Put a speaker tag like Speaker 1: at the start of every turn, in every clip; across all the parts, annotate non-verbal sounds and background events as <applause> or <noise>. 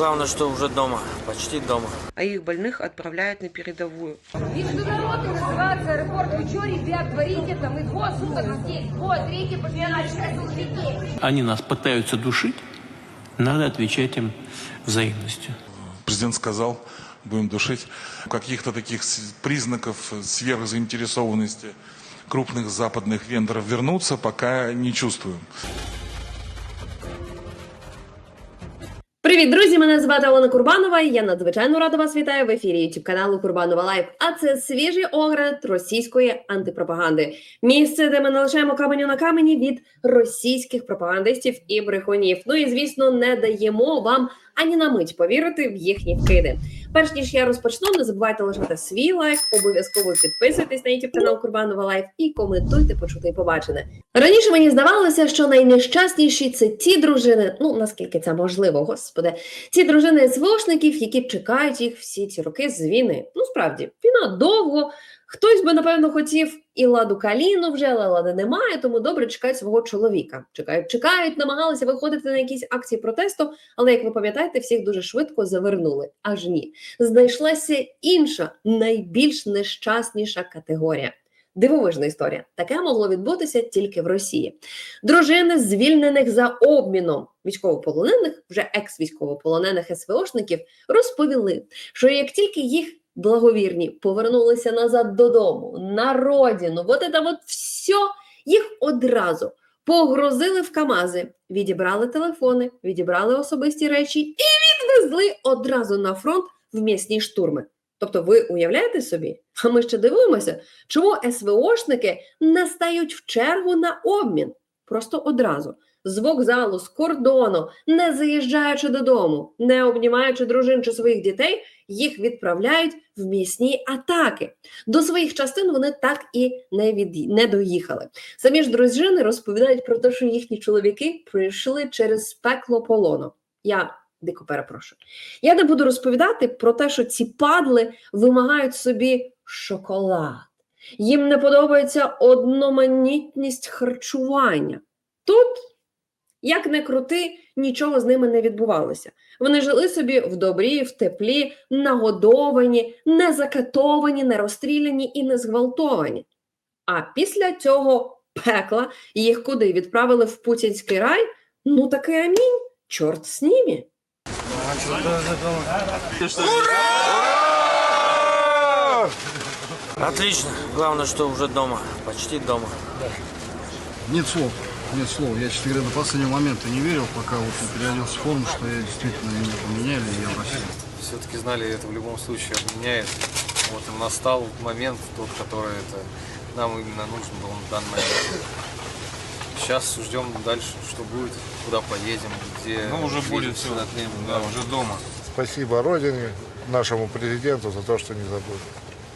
Speaker 1: Главное, что уже дома, почти дома.
Speaker 2: а их больных отправляют на передовую.
Speaker 3: Международный называется аэропорт. Вы что, ребят, творите там? Мы двое суток здесь. Вот, третий пошли
Speaker 4: они нас пытаются душить, надо отвечать им взаимностью.
Speaker 5: Президент сказал, будем душить. Каких-то таких признаков сверхзаинтересованности крупных западных вендоров вернуться пока не чувствуем.
Speaker 6: Привіт, друзі! Мене звати Олена Курбанова. і Я надзвичайно рада вас вітаю в ефірі youtube каналу Курбанова Лайв. А це свіжий огляд російської антипропаганди. Місце, де ми не лишаємо каменю на камені від російських пропагандистів і брехунів. Ну і звісно, не даємо вам ані на мить повірити в їхні вкиди. Перш ніж я розпочну, не забувайте лишати свій лайк, обов'язково підписуйтесь на youtube канал Курбанова Лайв і коментуйте, почути і побачене. Раніше мені здавалося, що найнещасніші це ті дружини, ну наскільки це можливо, господи, ці дружини СВОшників, які чекають їх всі ці роки з війни. Ну справді, війна довго. Хтось би напевно хотів і ладу каліну вже, але лади немає, тому добре чекають свого чоловіка. Чекають, чекають, намагалися виходити на якісь акції протесту, але як ви пам'ятаєте, всіх дуже швидко завернули. Аж ні, знайшлася інша, найбільш нещасніша категорія. Дивовижна історія. Таке могло відбутися тільки в Росії. Дружини звільнених за обміном військовополонених, вже екс-військовополонених СВОшників, розповіли, що як тільки їх благовірні повернулися назад додому, на родину, вот это вот все, їх одразу погрузили в Камази, відібрали телефони, відібрали особисті речі і відвезли одразу на фронт в м'ясні штурми. Тобто, ви уявляєте собі? А ми ще дивуємося, чому СВОшники не стають в чергу на обмін просто одразу. З вокзалу, з кордону, не заїжджаючи додому, не обнімаючи дружин чи своїх дітей, їх відправляють в м'ясні атаки. До своїх частин вони так і не, від... не доїхали. Самі ж дружини розповідають про те, що їхні чоловіки прийшли через пекло полону. Я дико перепрошую. Я не буду розповідати про те, що ці падли вимагають собі шоколад. Їм не подобається одноманітність харчування. Тут, як не крути, нічого з ними не відбувалося. Вони жили собі в добрі, в теплі, нагодовані, не закатовані, не розстріляні і не зґвалтовані. А після цього пекла їх куди відправили в путінський рай? Ну таки амінь, чорт з ними.
Speaker 1: Отлично. Главное, что уже дома, почти дома.
Speaker 7: Нет слов, нет слов. Я, честно говоря, до последнего момента не верил, пока вот не переоделся в форму, что я действительно меня поменяли, и я в России.
Speaker 8: все-таки знали, это в любом случае обменяет. Вот и настал момент, тот, который это нам именно нужен был на данный момент. Сейчас ждем дальше, что будет, куда поедем, где.
Speaker 9: Ну, уже будет все,
Speaker 8: сюда клеим,
Speaker 9: да, уже дома.
Speaker 10: Спасибо Родине, нашему президенту за то, что не забыл.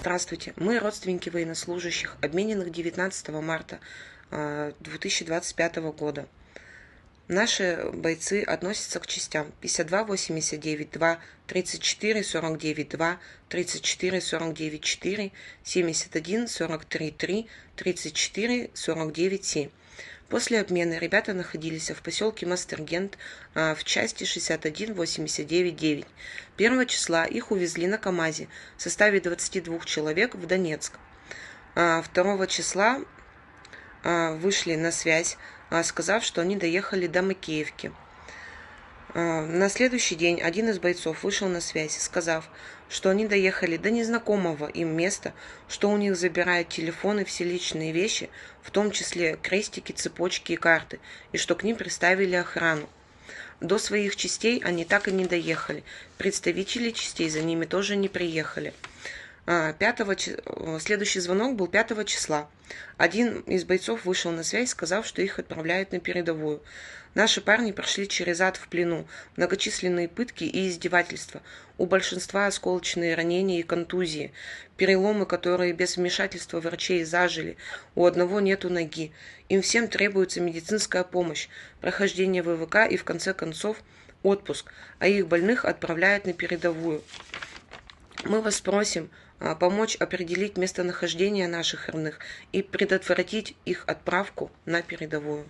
Speaker 2: Здравствуйте, мы родственники военнослужащих, обмененных 19 марта 2025 года. Наши бойцы относятся к частям 52 89 2, 34 49 2, 34 49 4, 71 43 3, 34 49 7. После обмена ребята находились в поселке Мастергент а, в части 61 89 9. 1 числа их увезли на КАМАЗе в составе 22 человек в Донецк. А, 2 числа а, вышли на связь, а, сказав, что они доехали до Макеевки. А, На следующий день один из бойцов вышел на связь, сказав, что они доехали до незнакомого им места, что у них забирают телефоны, все личные вещи, в том числе крестики, цепочки и карты, и что к ним приставили охрану. До своих частей они так и не доехали. Представители частей за ними тоже не приехали. А, 5 чи- э, Следующий звонок был 5 числа. Один из бойцов вышел на связь, сказав, что их отправляют на передовую. Наши парни прошли через ад в плену, многочисленные пытки и издевательства. У большинства осколочные ранения и контузии, переломы, которые без вмешательства врачей зажили. У одного нету ноги. Им всем требуется медицинская помощь, прохождение ВВК и, в конце концов, отпуск, а их больных отправляют на передовую. Мы вас просим помочь определить местонахождение наших родных и предотвратить их отправку на передовую.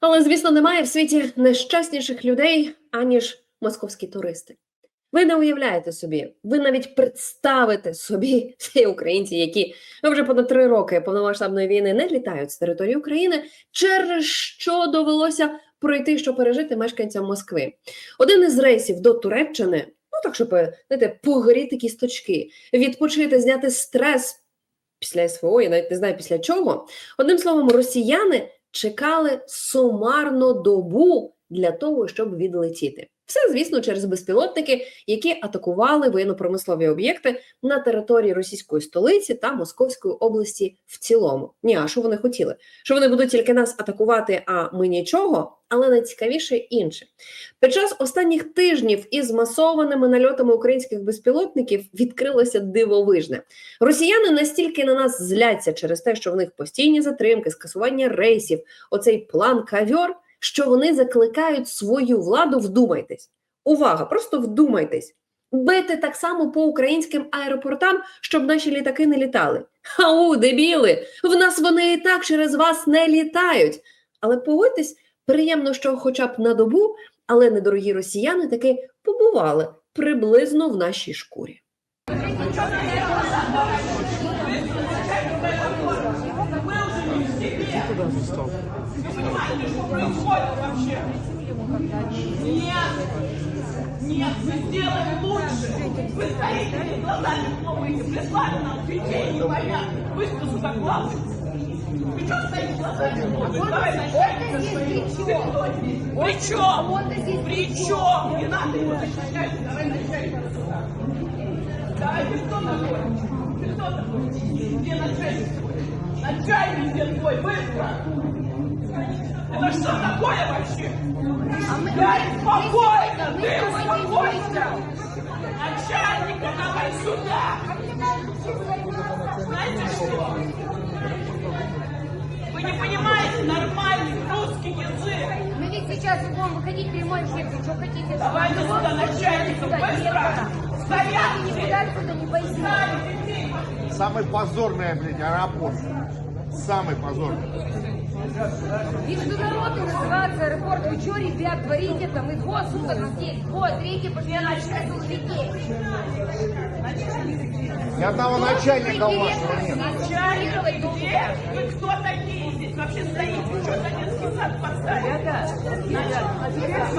Speaker 6: Але, звісно, немає в світі нещасніших людей, аніж московські туристи. Ви не уявляєте собі, ви навіть представите собі <laughs> ці українці, які вже понад три роки повномасштабної війни не літають з території України, через що довелося пройти, щоб пережити мешканцям Москви. Один із рейсів до Туреччини, ну так щоб знаєте, погоріти кісточки, відпочити, зняти стрес після СВО, я навіть не знаю після чого. Одним словом, росіяни чекали сумарно добу для того, щоб відлетіти. Все, звісно, через безпілотники, які атакували воєнно-промислові об'єкти на території російської столиці та Московської області в цілому. Ні, а що вони хотіли? Що вони будуть тільки нас атакувати, а ми нічого. Але найцікавіше інше. Під час останніх тижнів із масованими нальотами українських безпілотників відкрилося дивовижне. Росіяни настільки на нас зляться через те, що в них постійні затримки, скасування рейсів, оцей план кавьор, що вони закликають свою владу вдумайтесь. Увага, просто вдумайтесь. Бити так само по українським аеропортам, щоб наші літаки не літали. Хау, дебіли! В нас вони і так через вас не літають. Але погодьтесь, приємно, що хоча б на добу, але недорогі росіяни таки побували приблизно в нашій шкурі.
Speaker 9: Нет, мы сделаем лучше. Вы стоите, глазами хлопаете, прислали нам людей непонятных. Вы что сюда главный? Вы что стоите глазами? Давай? При чем? При чем? Не надо его защищать. Давай начальника сюда. Давай, ты кто такой? Ты кто такой? Где начальник? Начальник где твой? Быстро! Это что такое вообще? Гарри, спокойно! Ты успокойся! Начальника давай сюда! Знаете что? Вы не понимаете нормальный русский язык!
Speaker 3: Мы ведь сейчас будем выходить прямой эфир, вы что хотите?
Speaker 9: Давайте сюда начальника, быстро!
Speaker 3: Стоять! Никуда отсюда не пойдем.
Speaker 10: Самый позорный, блядь, аэропорт. Самый позорный.
Speaker 3: Международный называется аэропорт. Вы что, ребят, творите-то? Мы двое суток здесь. Двое, третий пошли на.
Speaker 10: Ни одного начальника у вашего нет.
Speaker 9: Начальник где? Вы кто такие здесь вообще стоите? Вы что, за детский сад поставили? Ребята, ребята,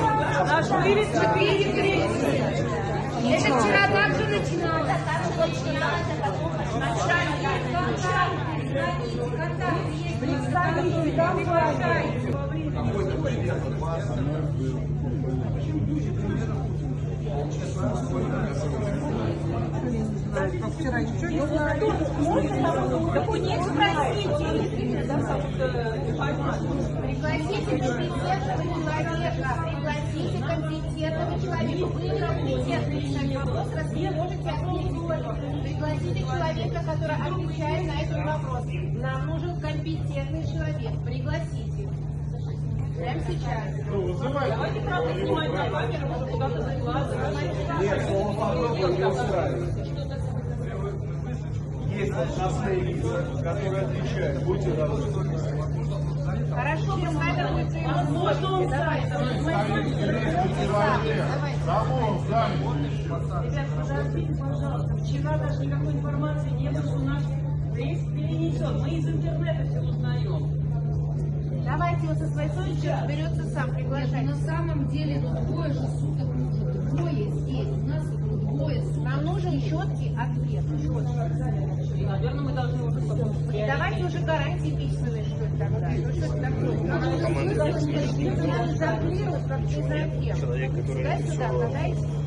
Speaker 9: а. Наш вывез 4 гривны.
Speaker 3: Это вчера так же начиналось. Пригласите компетентного человека. Пригласите компетентного человека. Вы не компетентный вопрос, раз вы не можете ответить. Пригласите человека, который отвечает на этот вопрос. Нам нужен компетентный человек. Пригласите. Прямо сейчас.
Speaker 9: Давайте правда снимать на камеру, может куда-то закладывать.
Speaker 10: Есть должностные лица, которые отвечают. Будьте добры.
Speaker 3: Хорошо, пускай это будет
Speaker 9: он
Speaker 10: сами?
Speaker 9: Ребят, подождите, пожалуйста. Вчера даже никакой информации не было, что наш рейс перенесен. Мы из интернета все узнаем.
Speaker 3: Давайте вот со своей совестью разберется сам, приглашайте. На самом деле, ну двое же суток уже, двое здесь, у нас двое суток. Нам нужен четкий ответ.
Speaker 9: И, наверное, мы должны уже потом
Speaker 3: Давайте уже гарантии письменные, что это тогда. Ну что это такое? Вы должны запланировать, как не знаю кем. Сюда, сюда, подайте.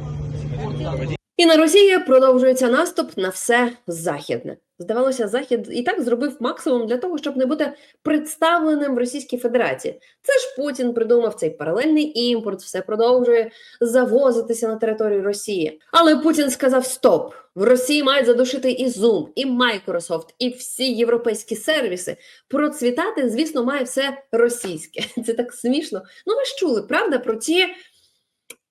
Speaker 6: І на Росії продовжується наступ на все західне. Здавалося, захід і так зробив максимум для того, щоб не бути представленим в Російській Федерації. Це ж Путін придумав цей паралельний імпорт, все продовжує завозитися на територію Росії. Але Путін сказав: Стоп! В Росії мають задушити і Zoom, і Microsoft, і всі європейські сервіси. Процвітати, звісно, має все російське. <laughs> Це так смішно. Ну, ви ж чули, правда, про ті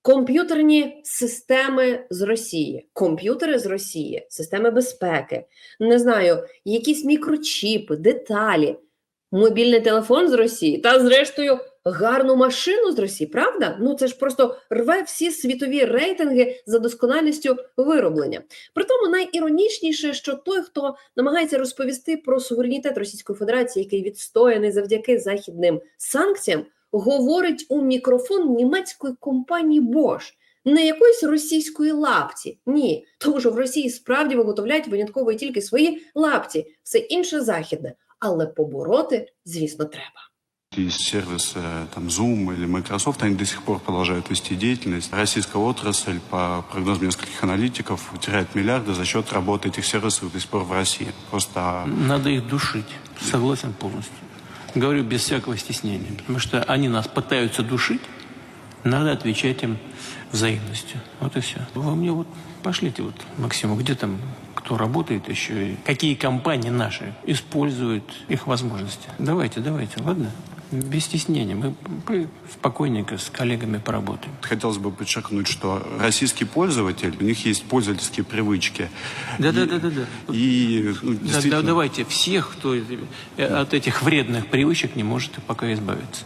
Speaker 6: комп'ютерні системи з Росії, комп'ютери з Росії, системи безпеки, не знаю, якісь мікрочіпи, деталі, мобільний телефон з Росії та, зрештою, гарну машину з Росії, правда? Ну це ж просто рве всі світові рейтинги за досконалістю вироблення. При тому найіронічніше, що той, хто намагається розповісти про суверенітет Російської Федерації, який відстояний завдяки західним санкціям, говорить у мікрофон німецької компанії Bosch. Не якоїсь російської лапці, ні, тому що в Росії справді виготовляють винятково і тільки свої лапці, все інше західне, але побороти, звісно, треба.
Speaker 11: Есть сервисы там Zoom или Microsoft, они до сих пор продолжают вести деятельность. Российская отрасль, по прогнозам нескольких аналитиков, теряет миллиарды за счет работы этих сервисов до сих пор в России. Просто
Speaker 4: Надо их душить. Согласен полностью. Говорю без всякого стеснения. Потому что они нас пытаются душить. Надо отвечать им взаимностью. Вот и все. Вы мне вот пошлите вот, Максиму, где там кто работает еще, и какие компании наши используют их возможности. Давайте, давайте, ладно? Без стеснения. Мы спокойненько с коллегами поработаем.
Speaker 11: хотелось бы подчеркнуть, что российский пользователь, у них есть пользовательские привычки.
Speaker 4: Да, да,
Speaker 11: И-
Speaker 4: да, да, да.
Speaker 11: И ну,
Speaker 4: Да, да,
Speaker 11: действительно,
Speaker 4: давайте всех, кто э, от этих вредных привычек не может пока избавиться.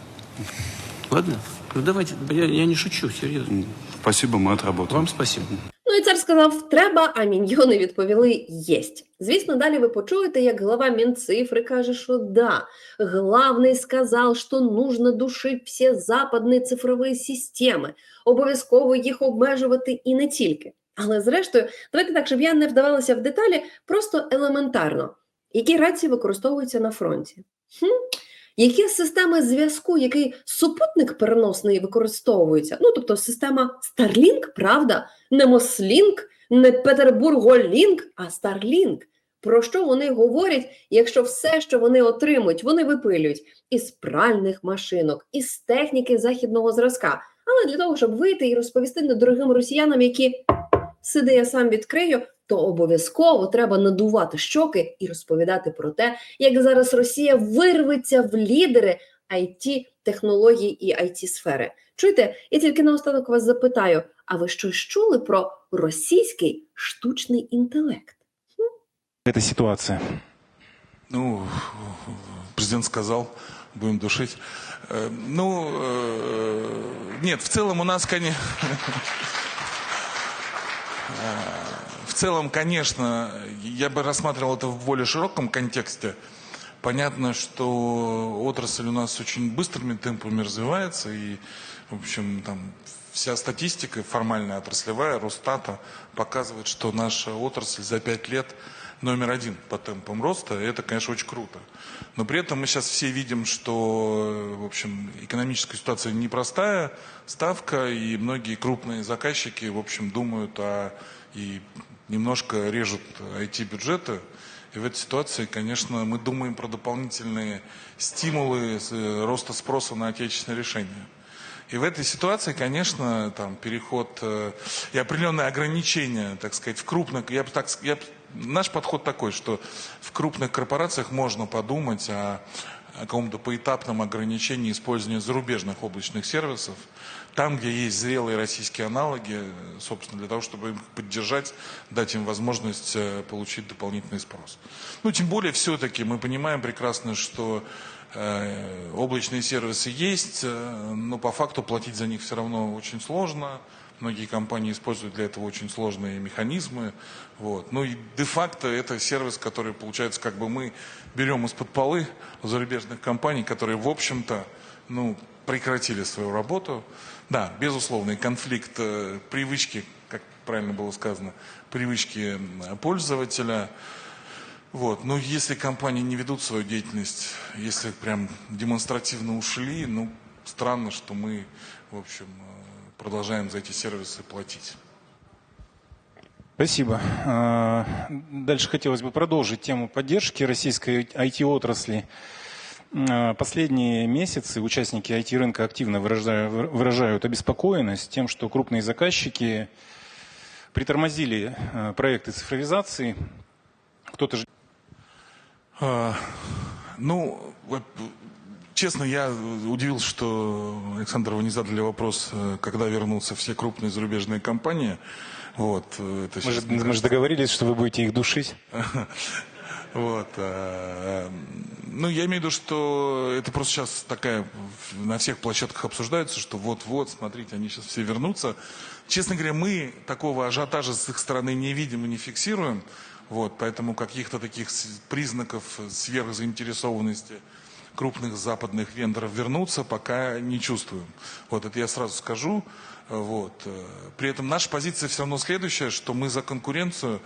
Speaker 4: Ладно? Ну давайте, я, я не шучу, серьезно.
Speaker 11: спасибо, мы отработаем.
Speaker 4: Вам спасибо.
Speaker 6: Сказав треба, а міньйони відповіли єсть. Звісно, далі ви почуєте, як глава Мінцифри каже, що да, главний сказав, що нужно душити всі западні цифрові системи, обов'язково їх обмежувати і не тільки. Але зрештою, давайте так, щоб я не вдавалася в деталі, просто елементарно. Які рації використовуються на фронті? Хм? Які системи зв'язку, який супутник переносний використовується? Ну, тобто система Starlink, правда? Не Мослінк, не Петербурголінк, а Starlink. Про що вони говорять, якщо все, що вони отримують, вони випилюють із пральних машинок, із техніки західного зразка. Але для того, щоб вийти і розповісти недорогим росіянам, які сиди, я сам відкрию, то обов'язково треба надувати щоки і розповідати про те, як зараз Росія вирветься в лідери it технологій і it сфери. Чуєте, я тільки наостанок вас запитаю: а ви щось чули про російський штучний інтелект?
Speaker 10: Эта ситуация.
Speaker 5: Ну, президент сказал, будем душить. Э, Ну, э, нет, в целом у нас, конечно... <laughs> В целом, конечно, я бы рассматривал это в более широком контексте. Понятно, что отрасль у нас очень быстрыми темпами развивается, и, в общем, там вся статистика формальная отраслевая Росстата показывает, что наша отрасль за пять лет номер один по темпам роста, и это, конечно, очень круто. Но при этом мы сейчас все видим, что, в общем, экономическая ситуация непростая, ставка, и многие крупные заказчики, в общем, думают о и немножко режут IT-бюджеты. И в этой ситуации, конечно, мы думаем про дополнительные стимулы э, роста спроса на отечественные решения. И в этой ситуации, конечно, там переход э, и определенные ограничения, так сказать, в крупных, я бы так, я наш подход такой, что в крупных корпорациях можно подумать о, о каком-то поэтапном ограничении использования зарубежных облачных сервисов, там, где есть зрелые российские аналоги, собственно, для того, чтобы их поддержать, дать им возможность э, получить дополнительный спрос. Ну, тем более, все-таки мы понимаем прекрасно, что э, облачные сервисы есть, э, но по факту платить за них все равно очень сложно. Многие компании используют для этого очень сложные механизмы. Вот. Ну и де-факто это сервис, который, получается, как бы мы берем из-под полы зарубежных компаний, которые, в общем-то, ну, прекратили свою работу. Да, безусловный конфликт э, привычки, как правильно было сказано, привычки пользователя. Вот. Но если компании не ведут свою деятельность, если прям демонстративно ушли, ну, странно, что мы, в общем, э, продолжаем за эти сервисы платить.
Speaker 10: Спасибо. А, Дальше хотелось бы продолжить тему поддержки российской IT-отрасли. А, Последние месяцы участники IT-рынка активно выражают, обеспокоенность тем, что крупные заказчики притормозили а, проекты цифровизации. Кто-то же
Speaker 5: Ну, честно, я удивился, что Александр, вы не задали вопрос, э, когда вернутся все крупные зарубежные компании. Вот, э, это
Speaker 10: мы, же, мы же договорились, что вы будете их душить. <laughs>
Speaker 5: Вот. э, Ну, я имею в виду, что это просто сейчас такая на всех площадках обсуждается, что вот-вот, смотрите, они сейчас все вернутся. Честно говоря, мы такого ажиотажа с их стороны не видим и не фиксируем. Вот, поэтому каких-то таких признаков сверхзаинтересованности крупных западных вендоров вернуться пока не чувствуем. Вот это я сразу скажу. Вот. э, При этом наша позиция все равно следующая, что мы за конкуренцию,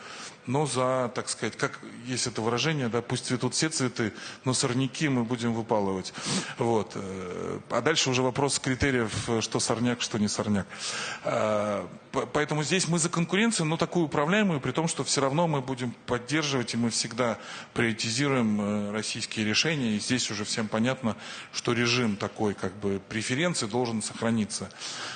Speaker 5: но за, так сказать, как есть это выражение, да, пусть цветут все цветы, но сорняки мы будем выпалывать. Вот. э, А дальше уже вопрос критериев, э, что сорняк, что не сорняк. Поэтому здесь мы за конкуренцию, но такую управляемую, при том, что все равно мы будем поддерживать, и мы всегда приоритизируем российские решения. И здесь уже всем понятно, что режим такой, как бы, преференции должен сохраниться.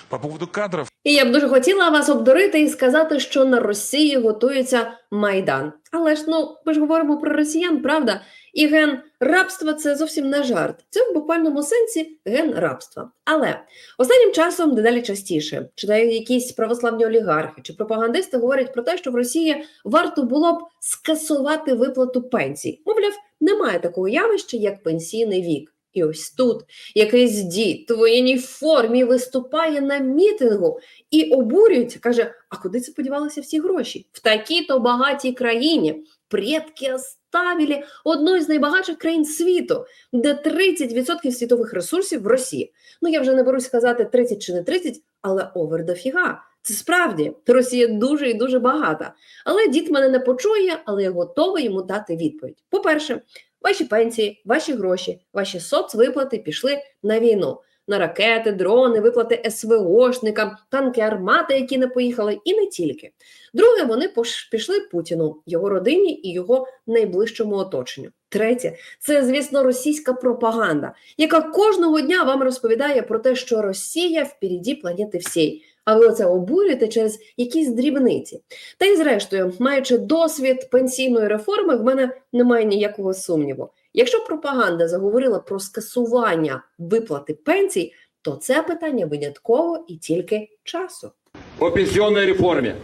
Speaker 5: По поводу кадров,
Speaker 6: І я б дуже хотіла вас обдурити і сказати, що на Росії готується майдан. Але ж ну ми ж говоримо про росіян, правда? І ген рабства це зовсім не жарт. Це в буквальному сенсі ген рабства. Але останнім часом дедалі частіше читаю якісь православні олігархи чи пропагандисти говорять про те, що в Росії варто було б скасувати виплату пенсій. Мовляв, немає такого явища, як пенсійний вік. І ось тут якийсь дід в воєнній формі виступає на мітингу і обурюється, каже: А куди це подівалися всі гроші? В такій-то багатій країні предки оставили одну з найбагатших країн світу, де 30% світових ресурсів в Росії. Ну я вже не берусь сказати 30 чи не 30, але овер дофіга. Це справді Росія дуже і дуже багата. Але дід мене не почує, але я готова йому дати відповідь. По-перше, ваші пенсії, ваші гроші, ваші соцвиплати пішли на війну. На ракети, дрони, виплати СВОшникам, танки армати, які не поїхали, і не тільки. Друге, вони пішли Путіну, його родині і його найближчому оточенню. Третє, це, звісно, російська пропаганда, яка кожного дня вам розповідає про те, що Росія впереді планети всій. А ви оце обурюєте через якісь дрібниці. Та й зрештою, маючи досвід пенсійної реформи, в мене немає ніякого сумніву. Якщо пропаганда заговорила про скасування виплати пенсій, то це питання винятково і тільки часу.
Speaker 12: о пенсионной реформе.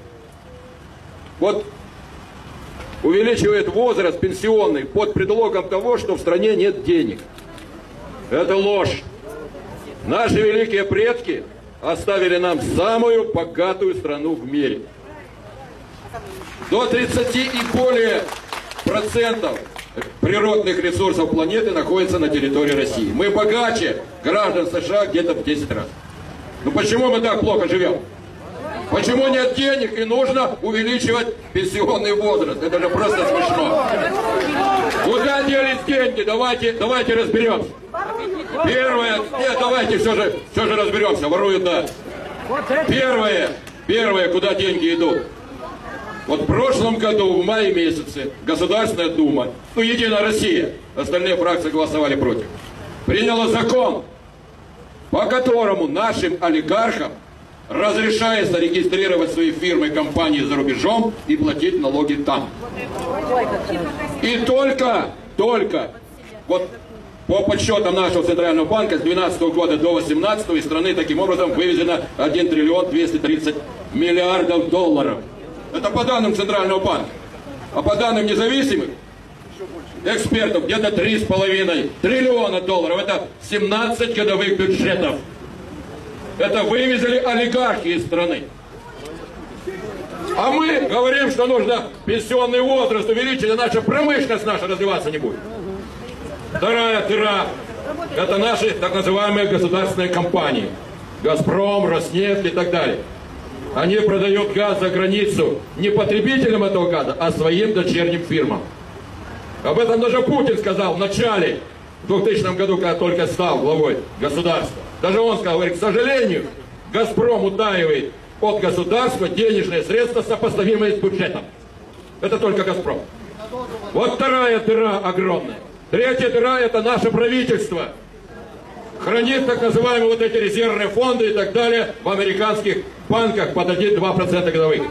Speaker 12: Вот увеличивает возраст пенсионный под предлогом того, что в стране нет денег. Это ложь. Наши великие предки оставили нам самую богатую страну в мире. До 30 и более процентов природных ресурсов планеты находится на территории России. Мы богаче граждан США где-то в 10 раз. Ну почему мы так плохо живем? Почему нет денег и нужно увеличивать пенсионный возраст? Это же просто смешно. Куда делись деньги? Давайте, давайте разберемся. Первое, нет, давайте все же, все же разберемся. Воруют, да. Первое, первое, куда деньги идут. Вот в прошлом году, в мае месяце, Государственная Дума, ну, Единая Россия, остальные фракции голосовали против, приняла закон, по которому нашим олигархам разрешается регистрировать свои фирмы и компании за рубежом и платить налоги там. И только, только, вот по подсчетам нашего Центрального банка с 2012 года до 2018 из страны таким образом вывезено 1 триллион 230 миллиардов долларов. Это по данным Центрального банка. А по данным независимых экспертов где-то 3,5 триллиона долларов. Это 17 годовых бюджетов. Это вывезли олигархи из страны. А мы говорим, что нужно пенсионный возраст увеличить, а наша промышленность наша развиваться не будет. Вторая дыра – это наши так называемые государственные компании. «Газпром», «Роснефть» и так далее. Они продают газ за границу не потребителям этого газа, а своим дочерним фирмам. Об этом даже Путин сказал в начале, в 2000 году, когда только стал главой государства. Даже он сказал, говорит, к сожалению, «Газпром» утаивает от государства денежные средства, сопоставимые с бюджетом. Это только «Газпром». Вот вторая дыра огромная. Третья дыра – это наше правительство. Хранит так называемые вот эти резервные фонды и так далее в американских банках под 1-2% годовых.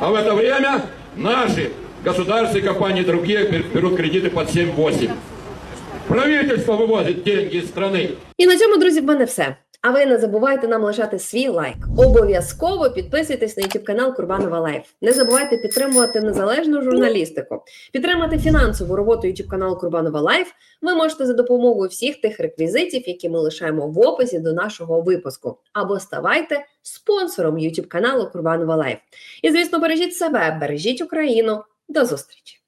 Speaker 12: А в это время наши государственные компании и другие бер- берут кредиты под 7-8. Правительство вывозит деньги из страны.
Speaker 6: І на цьому, друзі, в мене все. А ви не забувайте нам лишати свій лайк. Обов'язково підписуйтесь на YouTube канал Курбанова Лайф. Не забувайте підтримувати незалежну журналістику. Підтримати фінансову роботу YouTube каналу Курбанова Лайф ви можете за допомогою всіх тих реквізитів, які ми лишаємо в описі до нашого випуску. Або ставайте спонсором YouTube каналу Курбанова Лайф. І звісно, бережіть себе, бережіть Україну. До зустрічі!